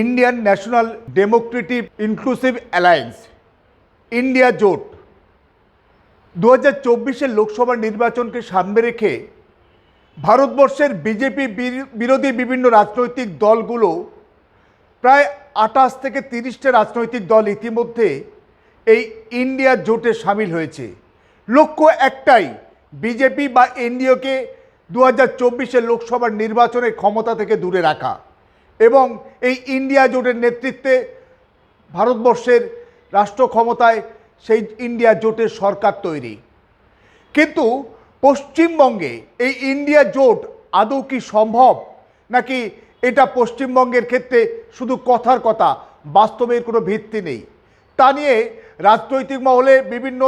Indian National Democratic Inclusive Alliance India জোট দু হাজার চব্বিশের লোকসভা নির্বাচনকে সামনে রেখে ভারতবর্ষের বিজেপি বিরোধী বিভিন্ন রাজনৈতিক দলগুলো প্রায় আঠাশ থেকে তিরিশটা রাজনৈতিক দল ইতিমধ্যে এই ইন্ডিয়া জোটে সামিল হয়েছে। লক্ষ্য একটাই, বিজেপি বা এনডিওকে দু হাজার চব্বিশের লোকসভার নির্বাচনের ক্ষমতা থেকে দূরে রাখা। এবং এই ইন্ডিয়া জোটের নেতৃত্বে ভারতবর্ষের রাষ্ট্র ক্ষমতায় সেই ইন্ডিয়া জোটের সরকার তৈরি। কিন্তু পশ্চিমবঙ্গে এই ইন্ডিয়া জোট আদৌ কি সম্ভব? নাকি এটা পশ্চিমবঙ্গের ক্ষেত্রে শুধু কথার কথা, বাস্তবের কোনো ভিত্তি নেই? তা নিয়ে রাজনৈতিক মহলে বিভিন্ন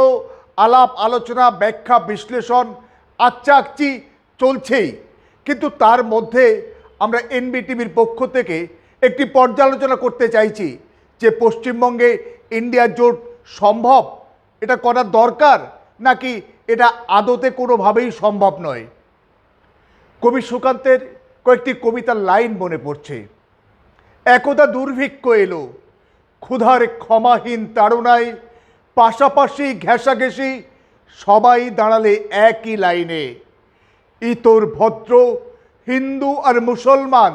আলাপ আলোচনা, ব্যাখ্যা, বিশ্লেষণ আকচি চলছেই। কিন্তু তার মধ্যে আমরা এনবিটিভির পক্ষ থেকে একটি পর্যালোচনা করতে চাইছি যে পশ্চিমবঙ্গে ইন্ডিয়া জোট সম্ভব? এটা করা দরকার নাকি এটা আদতে কোনোভাবেই সম্ভব নয়? কবি সুকান্তের কয়েকটি কবিতার লাইন মনে পড়ছে। একদা দুর্ভিক্ষ এলো, ক্ষুধার ক্ষমাহীন তাড়নায়, পাশাপাশি ঘেঁষাঘেঁষি সবাই দাঁড়ালে একই লাইনে। ইতর ভদ্র হিন্দু আর মুসলমান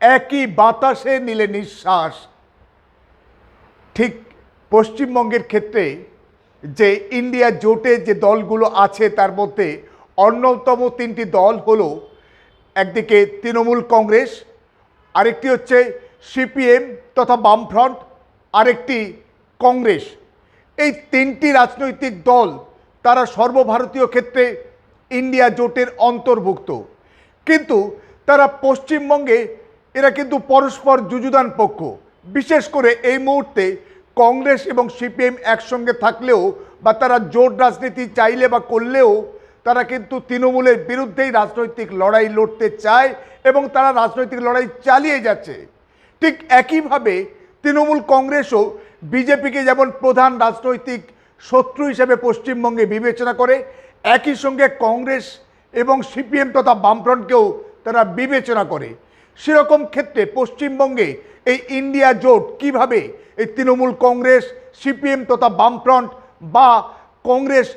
একই বাতাসে নিলে নিঃশ্বাস। ঠিক পশ্চিমবঙ্গের ক্ষেত্রে যে ইন্ডিয়া জোটে যে দলগুলো আছে তার মধ্যে অন্যতম তিনটি দল হলো একদিকে তৃণমূল কংগ্রেস, আরেকটি হচ্ছে সিপিএম তথা বামফ্রন্ট, আরেকটি কংগ্রেস। এই তিনটি রাজনৈতিক দল তারা সর্বভারতীয় ক্ষেত্রে ইন্ডিয়া জোটের অন্তর্ভুক্ত। কিন্তু তারা পশ্চিমবঙ্গে, এরা কিন্তু পরস্পর যুযুদান পক্ষ। বিশেষ করে এই মুহূর্তে কংগ্রেস এবং সিপিএম একসঙ্গে থাকলেও বা তারা জোট রাজনীতি চাইলে বা করলেও তারা কিন্তু তৃণমূলের বিরুদ্ধেই রাজনৈতিক লড়াই লড়তে চায় এবং তারা রাজনৈতিক লড়াই চালিয়ে যাচ্ছে। ঠিক একইভাবে তৃণমূল কংগ্রেসও বিজেপিকে যেমন প্রধান রাজনৈতিক শত্রু হিসেবে পশ্চিমবঙ্গে বিবেচনা করে, একই সঙ্গে কংগ্রেস এবং সিপিএম তথা বামফ্রন্টকেও তারা বিবেচনা করে। সেরকম ক্ষেত্রে পশ্চিমবঙ্গে এই ইন্ডিয়া জোট কীভাবে এই তৃণমূল কংগ্রেস, সিপিএম তথা বামফ্রন্ট বা কংগ্রেস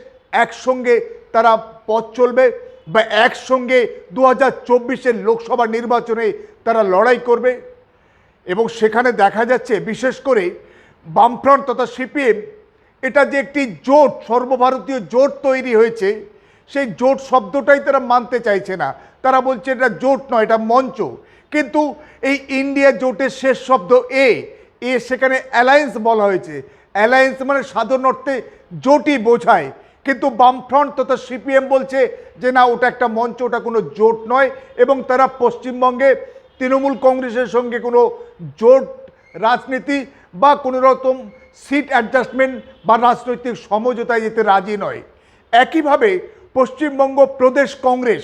একসঙ্গে তারা পথ চলবে বা একসঙ্গে দু হাজার চব্বিশের লোকসভা নির্বাচনে তারা লড়াই করবে? এবং সেখানে দেখা যাচ্ছে, বিশেষ করে বামফ্রন্ট তথা সিপিএম, এটা যে একটি জোট, সর্বভারতীয় জোট তৈরি হয়েছে সেই জোট শব্দটাই তারা মানতে চাইছে না। তারা বলছে এটা জোট নয়, এটা মঞ্চ। কিন্তু এই ইন্ডিয়া জোটের শেষ শব্দ এ এ সেখানে অ্যালায়েন্স বলা হয়েছে। অ্যালায়েন্স মানে সাধারণ অর্থে জোটই বোঝায়। কিন্তু বামফ্রন্ট তথা সিপিএম বলছে যে না, ওটা একটা মঞ্চ, ওটা কোনো জোট নয় এবং তারা পশ্চিমবঙ্গে তৃণমূল কংগ্রেসের সঙ্গে কোনো জোট রাজনীতি বা কোনো রকম সিট অ্যাডজাস্টমেন্ট বা রাজনৈতিক সমঝোতায় যেতে রাজি নয়। একইভাবে পশ্চিমবঙ্গ প্রদেশ কংগ্রেস,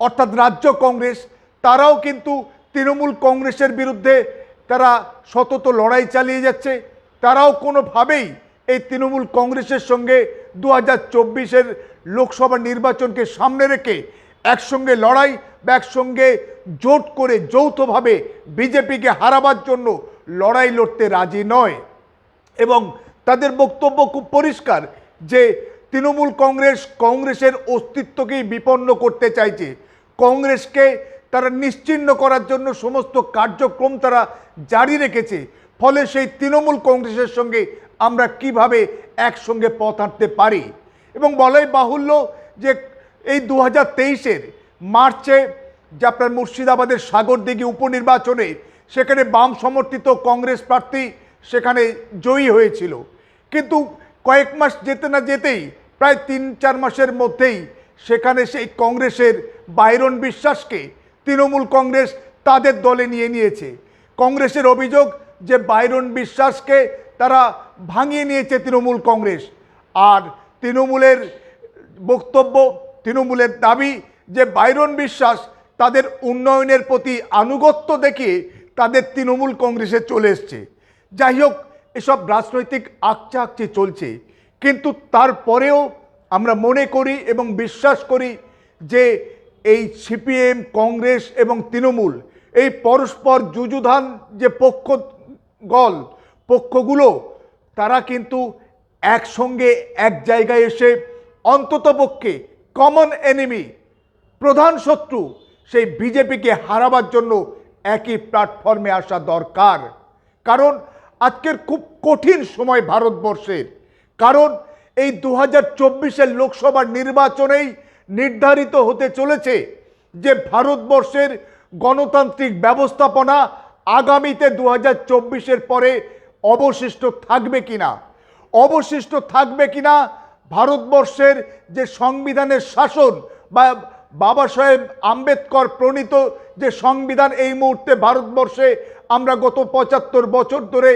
অর্থাৎ রাজ্য কংগ্রেস, তারাও কিন্তু তৃণমূল কংগ্রেসের বিরুদ্ধে তারা সতত লড়াই চালিয়ে যাচ্ছে। তারাও কোনোভাবেই এই তৃণমূল কংগ্রেসের সঙ্গে দু হাজার চব্বিশের লোকসভা নির্বাচনকে সামনে রেখে একসঙ্গে লড়াই বা একসঙ্গে জোট করে যৌথভাবে বিজেপিকে হারাবার জন্য লড়াই লড়তে রাজি নয়। এবং তাদের বক্তব্য খুব পরিষ্কার যে তৃণমূল কংগ্রেস কংগ্রেসের অস্তিত্বকেই বিপন্ন করতে চাইছে। কংগ্রেসকে তারা নিশ্চিহ্ন করার জন্য সমস্ত কার্যক্রম তারা জারি রেখেছে। ফলে সেই তৃণমূল কংগ্রেসের সঙ্গে আমরা কীভাবে একসঙ্গে পথ হাঁটতে পারি? এবং বলাই বাহুল্য যে এই দু হাজার তেইশের মার্চে যে আপনার মুর্শিদাবাদের সাগরদিঘি উপনির্বাচনে সেখানে বাম সমর্থিত কংগ্রেস প্রার্থী সেখানে জয়ী হয়েছিল। কিন্তু কয়েক মাস যেতে না যেতেই প্রায় তিন, চার মাসের মধ্যেই সেখানে সেই কংগ্রেসের বাইরন বিশ্বাসকে তৃণমূল কংগ্রেস তাদের দলে নিয়ে নিয়েছে। কংগ্রেসের অভিযোগ যে বাইরন বিশ্বাসকে তারা ভাঙিয়ে নিয়েছে তৃণমূল কংগ্রেস। আর তৃণমূলের বক্তব্য, তৃণমূলের দাবি যে বাইরন বিশ্বাস তাদের উন্নয়নের প্রতি আনুগত্য দেখিয়ে তাদের তৃণমূল কংগ্রেসে চলে এসছে। যাই হোক, এসব রাজনৈতিক আকচা আকচি চলছে। কিন্তু তারপরেও আমরা মনে করি এবং বিশ্বাস করি যে এই সিপিএম, কংগ্রেস এবং তৃণমূল, এই পরস্পর যুযুধান যে পক্ষ গল পক্ষগুলো, তারা কিন্তু একসঙ্গে এক জায়গায় এসে অন্ততপক্ষে কমন এনিমি প্রধান শত্রু, সেই বিজেপিকে হারাবার জন্য একই প্ল্যাটফর্মে আসা দরকার। কারণ আজকের খুব কঠিন সময় ভারতবর্ষের। কারণ এই দু হাজার চব্বিশের লোকসভা নির্বাচনেই নির্ধারিত হতে চলেছে যে ভারতবর্ষের গণতান্ত্রিক ব্যবস্থাপনা আগামীতে দু হাজার চব্বিশের পরে অবশিষ্ট থাকবে কিনা। অবশিষ্ট থাকবে কিনা ভারতবর্ষের যে সংবিধানের শাসন বা বাবা সাহেব আম্বেদকর প্রণীত যে সংবিধান এই মুহূর্তে ভারতবর্ষে আমরা গত পঁচাত্তর বছর ধরে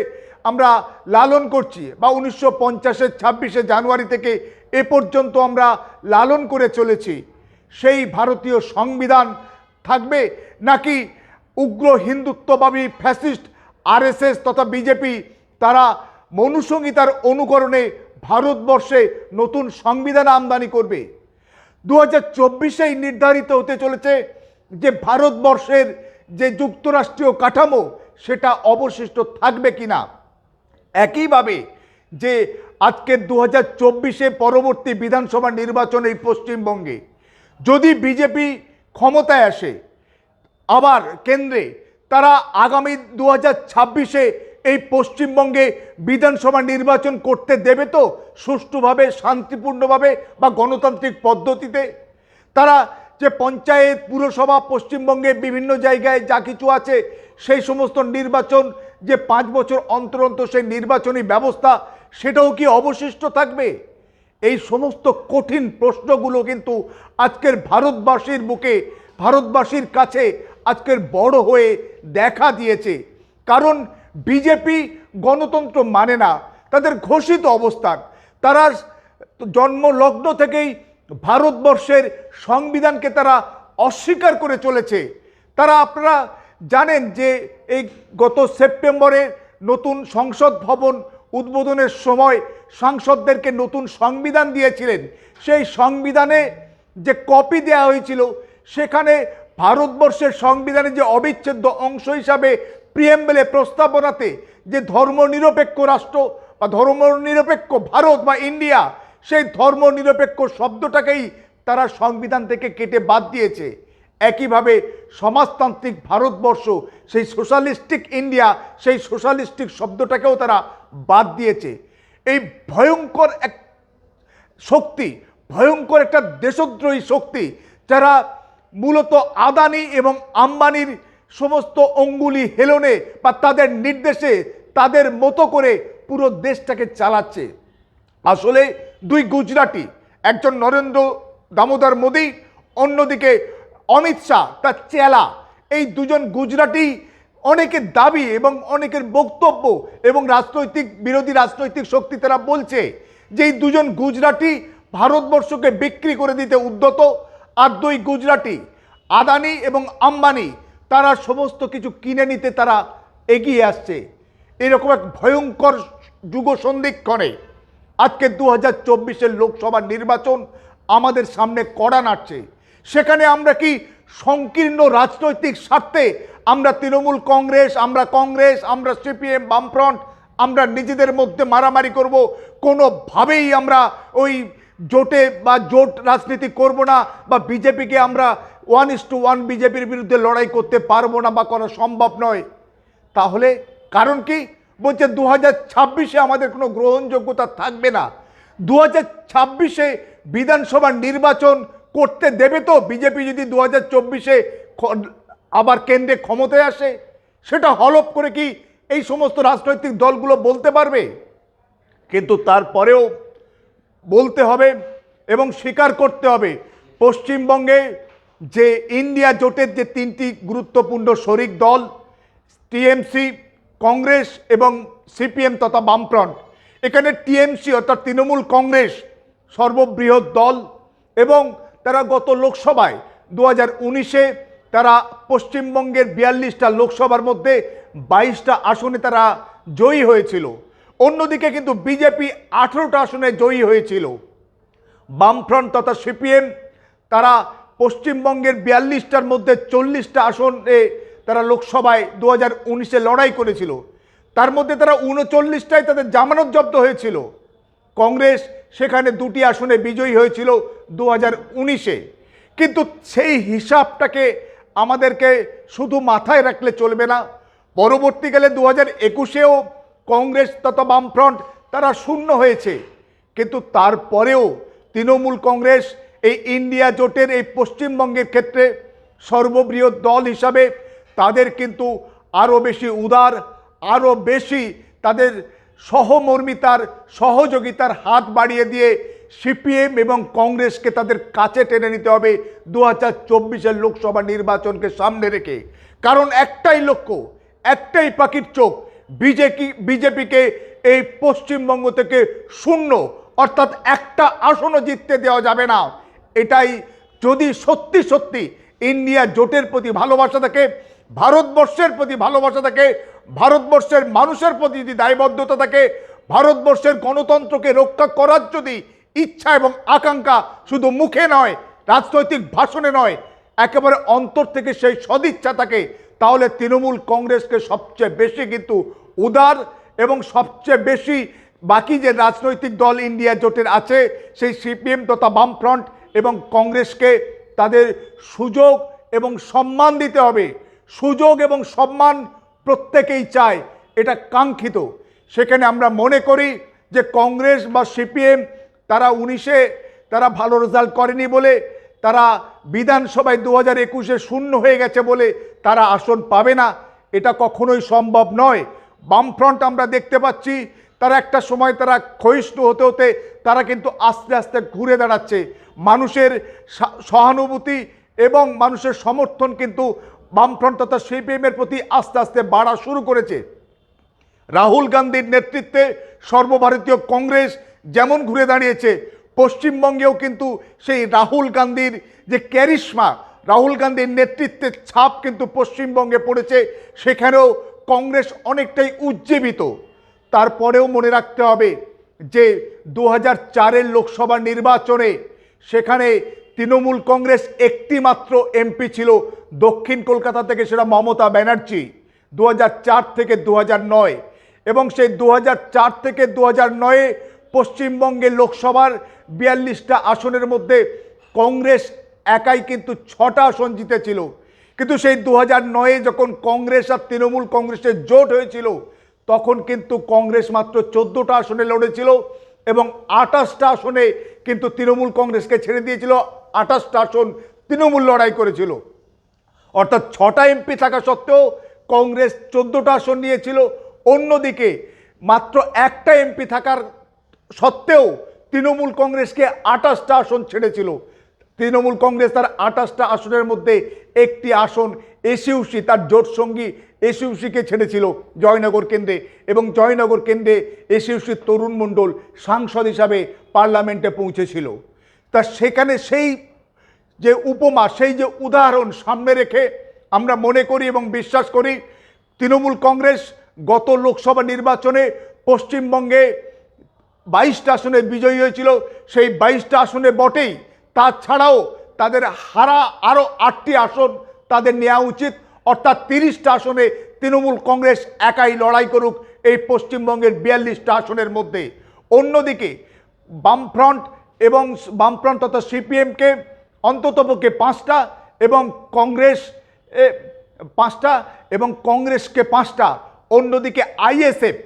আমরা লালন করছি বা উনিশশো পঞ্চাশের ছাব্বিশে জানুয়ারি থেকে এ পর্যন্ত আমরা লালন করে চলেছি। সেই ভারতীয় সংবিধান থাকবে নাকি উগ্র হিন্দুত্ববাদী ফ্যাসিস্ট, আরএসএস তথা বিজেপি, তারা মনুসংহিতার অনুকরণে ভারতবর্ষে নতুন সংবিধান আমদানি করবে? দু হাজার চব্বিশেই নির্ধারিত হতে চলেছে যে ভারতবর্ষের যে যুক্তরাষ্ট্রীয় কাঠামো, সেটা অবশিষ্ট থাকবে কিনা? একইভাবে যে আজকে দু হাজার চব্বিশে পরবর্তী বিধানসভা নির্বাচন এই পশ্চিমবঙ্গে, যদি বিজেপি ক্ষমতায় আসে, আবার কেন্দ্রে তারা আগামী দু হাজার ছাব্বিশে এই পশ্চিমবঙ্গে বিধানসভা নির্বাচন করতে দেবে তো সুষ্ঠুভাবে, শান্তিপূর্ণভাবে বা গণতান্ত্রিক পদ্ধতিতে? তারা যে পঞ্চায়েত, পুরসভা, পশ্চিমবঙ্গে বিভিন্ন জায়গায় যা কিছু আছে, সেই সমস্ত নির্বাচন যে পাঁচ বছর অন্তর অন্তর সেই নির্বাচনী ব্যবস্থা, সেটাও কি অবশিষ্ট থাকবে? এই সমস্ত কঠিন প্রশ্নগুলো কিন্তু আজকের ভারতবাসীর বুকে, ভারতবাসীর কাছে আজকের বড় হয়ে দেখা দিয়েছে। কারণ বিজেপি গণতন্ত্র মানে না, তাদের ঘোষিত অবস্থান। তারা জন্মলগ্ন থেকেই ভারতবর্ষের সংবিধানকে তারা অস্বীকার করে চলেছে। তারা আপনারা জানেন যে এই গত সেপ্টেম্বরে নতুন সংসদ ভবন উদ্বোধনের সময় সাংসদদেরকে নতুন সংবিধান দিয়েছিলেন। সেই সংবিধানে যে কপি দেওয়া হয়েছিল, সেখানে ভারতবর্ষের সংবিধানের যে অবিচ্ছেদ্য অংশ হিসাবে প্রিয়েম্বেলে প্রস্তাবনাতে যে ধর্মনিরপেক্ষ রাষ্ট্র বা ধর্মনিরপেক্ষ ভারত বা ইন্ডিয়া, সেই ধর্মনিরপেক্ষ শব্দটাকেই তারা সংবিধান থেকে কেটে বাদ দিয়েছে। একইভাবে সমাজতান্ত্রিক ভারতবর্ষ, সেই সোশ্যালিস্টিক ইন্ডিয়া, সেই সোশ্যালিস্টিক শব্দটাকেও তারা বাদ দিয়েছে। এই ভয়ঙ্কর এক শক্তি, ভয়ঙ্কর একটা দেশদ্রোহী শক্তি, যারা মূলত আদানি এবং আম্বানির সমস্ত অঙ্গুলি হেলনে বা তাদের নির্দেশে তাদের মতো করে পুরো দেশটাকে চালাচ্ছে। আসলে দুই গুজরাটি, একজন নরেন্দ্র দামোদর মোদী, অন্যদিকে অমিত শাহ, তার চেলা। এই দুজন গুজরাটি অনেকের দাবি এবং অনেকের বক্তব্য এবং রাজনৈতিক, বিরোধী রাজনৈতিক শক্তি তারা বলছে যে এই দুজন গুজরাটি ভারতবর্ষকে বিক্রি করে দিতে উদ্যত। আর দুই গুজরাটি, আদানি এবং আম্বানি, তারা সমস্ত কিছু কিনে নিতে তারা এগিয়ে আসছে। এরকম এক ভয়ঙ্কর যুগ সন্ধিক্ষণে আজকে দু হাজার চব্বিশের লোকসভা নির্বাচন আমাদের সামনে কড়া নাড়ছে। সেখানে আমরা কি সংকীর্ণ রাজনৈতিক স্বার্থে আমরা তৃণমূল কংগ্রেস, আমরা কংগ্রেস, আমরা সিপিএম, বামফ্রন্ট, আমরা নিজেদের মধ্যে মারামারি করব, কোনোভাবেই আমরা ওই জোটে বা জোট রাজনীতি করব না বা বিজেপিকে আমরা ওয়ান ইস টু ওয়ান বিজেপির বিরুদ্ধে লড়াই করতে পারব না বা করা সম্ভব নয়। তাহলে কারণ কি? বলছে দু হাজার ছাব্বিশে আমাদের কোনো গ্রহণযোগ্যতা থাকবে না। দু হাজার ছাব্বিশে বিধানসভা নির্বাচন করতে দেবে তো বিজেপি যদি দু হাজার চব্বিশে আবার কেন্দ্রে ক্ষমতায় আসে? সেটা হলপ করে কি এই সমস্ত রাজনৈতিক দলগুলো বলতে পারবে? কিন্তু তারপরেও বলতে হবে এবং স্বীকার করতে হবে, পশ্চিমবঙ্গে যে ইন্ডিয়া জোটের যে তিনটি গুরুত্বপূর্ণ শরিক দল, টিএমসি, কংগ্রেস এবং সিপিএম তথা বামফ্রন্ট, এখানে টিএমসি অর্থাৎ তৃণমূল কংগ্রেস সর্ববৃহৎ দল এবং তারা গত লোকসভায় দু হাজার উনিশে তারা পশ্চিমবঙ্গের বিয়াল্লিশটা লোকসভার মধ্যে বাইশটা আসনে তারা জয়ী হয়েছিল। অন্যদিকে কিন্তু বিজেপি আঠেরোটা আসনে জয়ী হয়েছিল। বামফ্রন্ট তথা সিপিএম তারা পশ্চিমবঙ্গের বিয়াল্লিশটার মধ্যে চল্লিশটা আসনে তারা লোকসভায় দু হাজার উনিশে লড়াই করেছিল। তার মধ্যে তারা উনচল্লিশটায় তাদের জামানত জব্দ হয়েছিল। কংগ্রেস সেখানে দুটি আসনে বিজয়ী হয়েছিল দু হাজার উনিশে। কিন্তু সেই হিসাবটাকে আমাদেরকে শুধু মাথায় রাখলে চলবে না। পরবর্তীকালে দু হাজার একুশেও কংগ্রেস তথা বামফ্রন্ট তারা শূন্য হয়েছে। কিন্তু তারপরেও তৃণমূল কংগ্রেস এই ইন্ডিয়া জোটের এই পশ্চিমবঙ্গের ক্ষেত্রে সর্ববৃহৎ দল হিসাবে তাদের কিন্তু আরও বেশি উদার, আরও বেশি তাদের সহমর্মিতার সহযোগিতার হাত বাড়িয়ে দিয়ে সিপিএম এবং কংগ্রেসকে তাদের কাছে টেনে নিতে হবে দু হাজার চব্বিশের লোকসভা নির্বাচনকে সামনে রেখে। কারণ একটাই লক্ষ্য, একটাই পাখির চোখ, বিজেপি, বিজেপিকে এই পশ্চিমবঙ্গ থেকে শূন্য, অর্থাৎ একটা আসনও জিততে দেওয়া যাবে না। এটাই যদি সত্যি সত্যি ইন্ডিয়া জোটের প্রতি ভালোবাসা থাকে ভারতবর্ষের প্রতি ভালোবাসা থাকে, ভারতবর্ষের মানুষের প্রতি যদি দায়বদ্ধতা থাকে, ভারতবর্ষের গণতন্ত্রকে রক্ষা করার যদি ইচ্ছা এবং আকাঙ্ক্ষা শুধু মুখে নয়, রাজনৈতিক ভাষণে নয়, একেবারে অন্তর থেকে সেই সদিচ্ছা থাকে, তাহলে তৃণমূল কংগ্রেসকে সবচেয়ে বেশি কিন্তু উদার এবং সবচেয়ে বেশি বাকি যে রাজনৈতিক দল ইন্ডিয়া জোটের আছে, সেই সিপিএম তথা বামফ্রন্ট এবং কংগ্রেসকে তাদের সুযোগ এবং সম্মান দিতে হবে। সুযোগ এবং সম্মান প্রত্যেকেই চায়। এটা কাঙ্ক্ষিত। সেখানে আমরা মনে করি যে কংগ্রেস বা সিপিএম তারা উনিশে তারা ভালো রেজাল্ট করেনি বলে, তারা বিধানসভায় দু হাজার একুশে শূন্য হয়ে গেছে বলে তারা আসন পাবে না। এটা কখনোই সম্ভব নয়। বামফ্রন্ট আমরা দেখতে পাচ্ছি, তারা একটা সময় তারা ক্ষয়িষ্ণু হতে হতে তারা কিন্তু আস্তে আস্তে ঘুরে দাঁড়াচ্ছে। মানুষের সহানুভূতি এবং মানুষের সমর্থন কিন্তু বামফ্রন্ট তথা সিপিএমের প্রতি আস্তে আস্তে বাড়া শুরু করেছে। রাহুল গান্ধীর নেতৃত্বে সর্বভারতীয় কংগ্রেস যেমন ঘুরে দাঁড়িয়েছে, পশ্চিমবঙ্গেও কিন্তু সেই রাহুল গান্ধীর যে ক্যারিশমা, রাহুল গান্ধীর নেতৃত্বের ছাপ কিন্তু পশ্চিমবঙ্গে পড়েছে। সেখানেও কংগ্রেস অনেকটাই উজ্জীবিত। তারপরেও মনে রাখতে হবে যে, দু হাজার লোকসভা নির্বাচনে সেখানে তৃণমূল কংগ্রেস একটি মাত্র এমপি ছিল দক্ষিণ কলকাতা থেকে সেটা মমতা ব্যানার্জি দু হাজার চার থেকে দু এবং সেই দু হাজার চার থেকে দু হাজার নয়ে পশ্চিমবঙ্গে লোকসভার বিয়াল্লিশটা আসনের মধ্যে কংগ্রেস একাই কিন্তু ছটা আসন জিতেছিল। কিন্তু সেই দু হাজার নয়ে যখন কংগ্রেস আর তৃণমূল কংগ্রেসের জোট হয়েছিল, তখন কিন্তু কংগ্রেস মাত্র চোদ্দোটা আসনে লড়েছিল এবং আঠাশটা আসনে কিন্তু তৃণমূল কংগ্রেসকে ছেড়ে দিয়েছিল। আঠাশটা আসন তৃণমূল লড়াই করেছিল। অর্থাৎ ছটা এমপি থাকা সত্ত্বেও কংগ্রেস চোদ্দোটা আসন নিয়েছিল। অন্যদিকে মাত্র একটা এমপি থাকার সত্ত্বেও তৃণমূল কংগ্রেসকে আঠাশটা আসন ছেড়েছিল। তৃণমূল কংগ্রেস তার আঠাশটা আসনের মধ্যে একটি আসন এসিউসি তার জোট সঙ্গী এসিউসিকে ছেড়েছিল জয়নগর কেন্দ্রে এবং জয়নগর কেন্দ্রে এসিউসির তরুণ মণ্ডল সাংসদ হিসাবে পার্লামেন্টে পৌঁছেছিল। তা সেখানে সেই যে উপমা, সেই যে উদাহরণ সামনে রেখে আমরা মনে করি এবং বিশ্বাস করি, তৃণমূল কংগ্রেস গত লোকসভা নির্বাচনে পশ্চিমবঙ্গে বাইশটা আসনে বিজয়ী হয়েছিল। সেই বাইশটা আসনে বটেই। তাছাড়াও তাদের হারা আরও আটটি আসন তাদের নেওয়া উচিত। অর্থাৎ তিরিশটা আসনে তৃণমূল কংগ্রেস একাই লড়াই করুক এই পশ্চিমবঙ্গের বিয়াল্লিশটা আসনের মধ্যে। অন্যদিকে বামফ্রন্ট এবং বামফ্রন্ট তথা সিপিএমকে অন্ততপক্ষে পাঁচটা এবং কংগ্রেস পাঁচটা এবং কংগ্রেসকে পাঁচটা। অন্যদিকে আইএসএফ,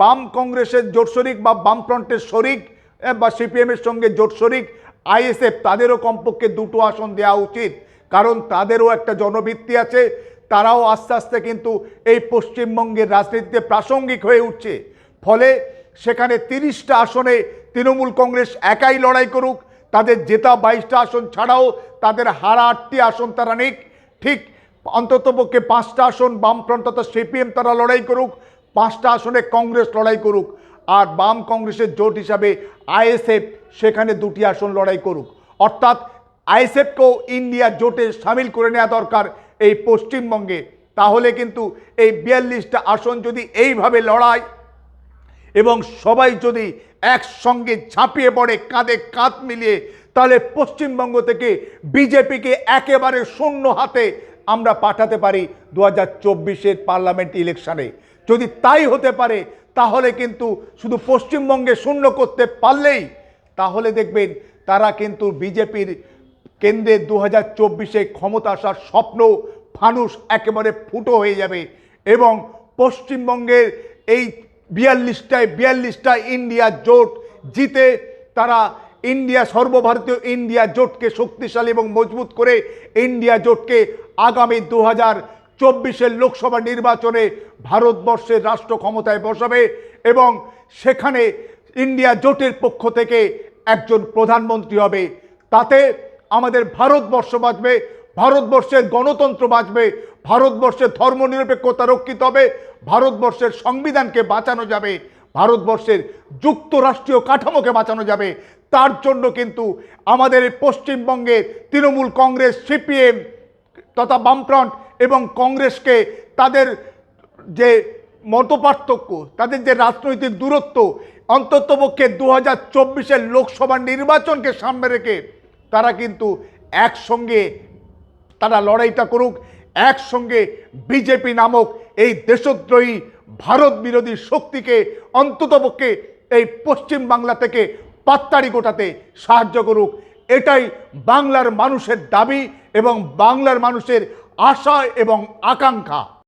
বাম কংগ্রেসের জোট শরিক বা বামফ্রন্টের শরিক বা সিপিএমের সঙ্গে জোট শরিক, আইএসএফ তাদেরও কমপক্ষে দুটো আসন দেওয়া উচিত। কারণ তাদেরও একটা জনভিত্তি আছে, তারাও আস্তে আস্তে কিন্তু এই পশ্চিমবঙ্গের রাজনীতিতে প্রাসঙ্গিক হয়ে উঠছে। ফলে সেখানে তিরিশটা আসনে তৃণমূল কংগ্রেস একাই লড়াই করুক, তাদের জেতা বাইশটা আসন ছাড়াও তাদের হারা আটটি আসন তারা নিক। ঠিক অন্ততপক্ষে পাঁচটা আসন বামফ্রন্ট তথা সিপিএম তারা লড়াই করুক, পাঁচটা আসনে কংগ্রেস লড়াই করুক, আর বাম কংগ্রেসের জোট হিসাবে আইএসএফ সেখানে দুটি আসন লড়াই করুক। অর্থাৎ আইএসএফকেও ইন্ডিয়া জোটে সামিল করে নেওয়া দরকার এই পশ্চিমবঙ্গে। তাহলে কিন্তু এই বিয়াল্লিশটা আসন যদি এইভাবে লড়াই এবং সবাই যদি একসঙ্গে ঝাঁপিয়ে পড়ে, কাঁধে কাঁধ মিলিয়ে, তাহলে পশ্চিমবঙ্গ থেকে বিজেপিকে একেবারে শূন্য হাতে আমরা পাঠাতে পারি দু হাজার চব্বিশের পার্লামেন্ট ইলেকশানে। যদি তাই হতে পারে, তাহলে কিন্তু শুধু পশ্চিমবঙ্গে শূন্য করতে পারলেই, তাহলে দেখবেন তারা কিন্তু বিজেপির কেন্দ্রে দু হাজার চব্বিশে ক্ষমতা আসার স্বপ্ন ফানুস একেবারে ফুটো হয়ে যাবে। এবং পশ্চিমবঙ্গের এই বিয়াল্লিশটায় বিয়াল্লিশটা ইন্ডিয়া জোট জিতে তারা ইন্ডিয়া, সর্বভারতীয় ইন্ডিয়া জোটকে শক্তিশালী এবং মজবুত করে ইন্ডিয়া জোটকে আগামী দু হাজার চব্বিশের লোকসভা নির্বাচনে ভারতবর্ষের রাষ্ট্র ক্ষমতায় বসাবে এবং সেখানে ইন্ডিয়া জোটের পক্ষ থেকে একজন প্রধানমন্ত্রী হবে। তাতে আমাদের ভারতবর্ষ বাঁচবে, ভারতবর্ষের গণতন্ত্র বাঁচবে ভারতবর্ষের ধর্মনিরপেক্ষতা রক্ষিত হবে, ভারতবর্ষের সংবিধানকে বাঁচানো যাবে, ভারতবর্ষের যুক্তরাষ্ট্রীয় কাঠামোকে বাঁচানো যাবে। তার জন্য কিন্তু আমাদের এই পশ্চিমবঙ্গের তৃণমূল কংগ্রেস, সিপিএম তথা বামফ্রন্ট এবং কংগ্রেসকে তাদের যে মতপার্থক্য, তাদের যে রাজনৈতিক দূরত্ব, অন্ততপক্ষে দু হাজার চব্বিশের লোকসভা নির্বাচনকে সামনে রেখে তারা কিন্তু একসঙ্গে তারা লড়াইটা করুক। একসঙ্গে বিজেপি নামক এই দেশদ্রোহী ভারত বিরোধী শক্তিকে অন্ততপক্ষে এই পশ্চিম বাংলা থেকে পাত্তারি গোটাতে সাহায্য করুক। এটাই বাংলার মানুষের দাবি এবং বাংলার মানুষের আশা এবং আকাঙ্ক্ষা।